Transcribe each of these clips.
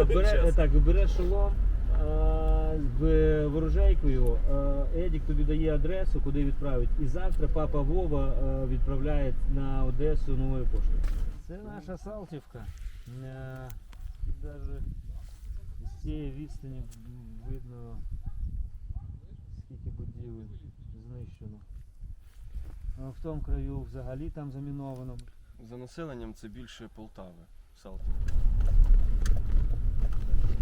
Е, бере, так, береш шолом е, з ворожейкою. е, Едік тобі дає адресу, куди відправить. І завтра папа Вова е, відправляє на Одесу новою поштою. Це наша Салтівка. Е, Даже з цієї відстані видно, скільки будівель знищено. А в тому краю взагалі там заміновано. За населенням це більше Полтави. Салтів.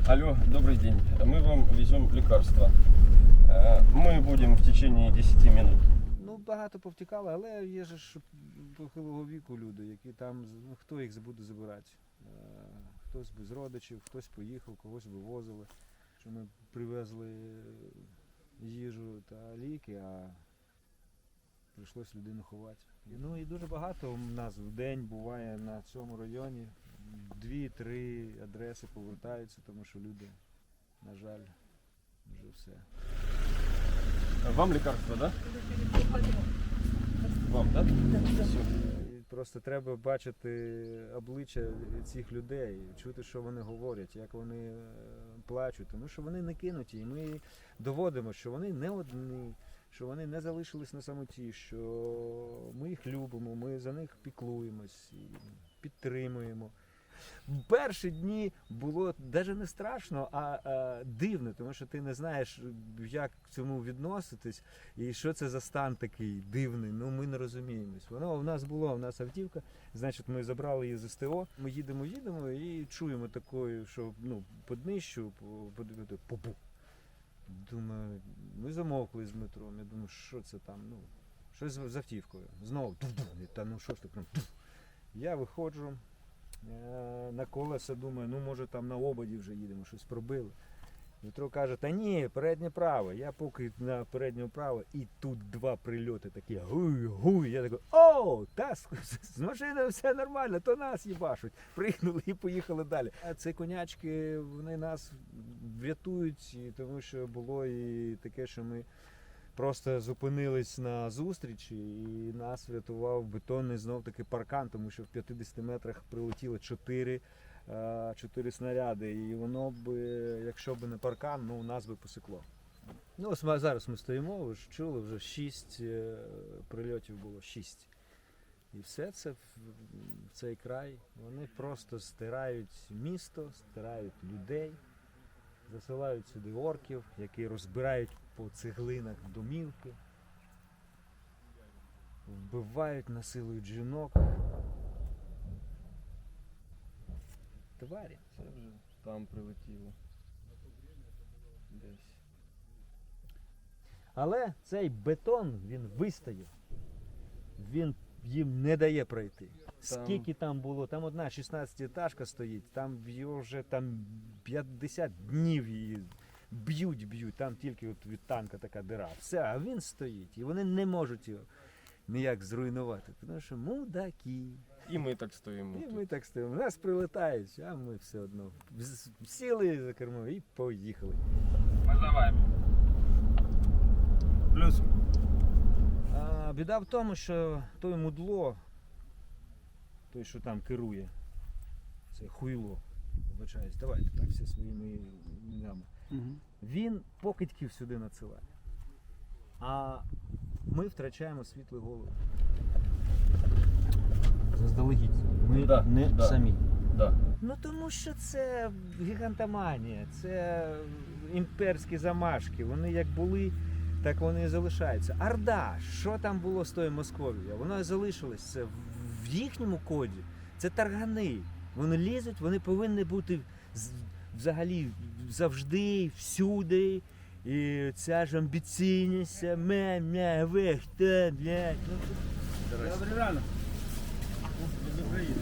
Алло, добрый день. Мы вам везем лекарства. Э, Мы будем в течение 10 минут. Ну, багато повтікали, але є же ж похилого віку люди, які там, ну, хто їх буде забирати. Е, Хтось без родичів, хтось поїхав, когось вивозили. Що ми привезли їжу та ліки, а прийшлось людину ховати. Ну і дуже багато у нас в день буває на цьому районі. Дві-три адреси повертаються, тому що люди, на жаль, вже все. Вам лекарства, да? Вам, да? Просто треба бачити обличчя цих людей, чути, що вони говорять, як вони е, плачуть, тому що вони не кинуті. І ми доводимо, що вони не одні, що вони не залишились на самоті, що ми їх любимо, ми за них піклуємось підтримуємо. Перші дні було навіть не страшно, а, а дивно, тому що ти не знаєш, як к цьому відноситись. І що це за стан такий дивний? Ну ми не розуміємось. Воно в нас було, в нас автівка. Значить, ми забрали її з СТО. Ми їдемо, їдемо і чуємо такою, що ну по- по- пу-пу. Думаю, ми замовкли з Дмитром. Я думаю, що це там? Ну, щось з автівкою. Знову. Та ну що ж таке? Я виходжу на колеса, думаю, ну може там на ободі вже їдемо, щось пробили. Дмитро каже, та ні, переднє право. Я поки на переднє право, і тут два прильоти такі гуй, гуй. Я такий, о, та з машиною все нормально, то нас їбашуть. Пригнули і поїхали далі. А ці конячки, вони нас врятують, тому що було і таке, що ми просто зупинились на зустрічі, і нас врятував бетонний знов таки паркан, тому що в 50 метрах прилетіло чотири е, чотири снаряди, і воно б, якщо б не паркан, ну нас би посекло. Ну, ось ми- зараз ми стоїмо, ви ж чули, вже шість е, прильотів було, шість. І все це в цей край. Вони просто стирають місто, стирають людей, засилають сюди орків, які розбирають по цеглинах домівки, вбивають, насилують жінок. Тварі. Це вже там прилетіло. Десь. Але цей бетон він вистояв. Він їм не дає пройти. Там- Скільки там було? Там одна 16-етажка стоїть, там його вже там 50 днів її б'ють, б'ють. Там тільки от від танка така дира. Все, а він стоїть. І вони не можуть його ніяк зруйнувати. Тому що мудаки. І ми так стоїмо. І тут. ми так стоїмо. Нас прилетають, а ми все одно сіли за кермо і поїхали. Плюс. А, біда в тому, що той мудло, той, що там керує, це хуйло, вибачаюсь, давайте так всі своїми іменами. Він покидьків сюди надсилає. А ми втрачаємо світлий голову. Заздалегідь. Ми Да, не да. самі. Да. Ну тому що це гігантоманія, це імперські замашки. Вони як були, так вони і залишаються. Орда, що там було з тою Московією? Воно і залишилось. Це в- їхньому коді. Це таргани. Вони лізуть, вони повинні бути взагалі завжди, всюди. І ця ж амбіційність, мя, мя, ви, хто, блядь. Добрий ранок. України.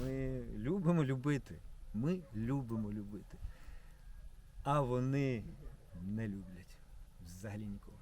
Ми любимо любити. Ми любимо любити. А вони не люблять взагалі нікого.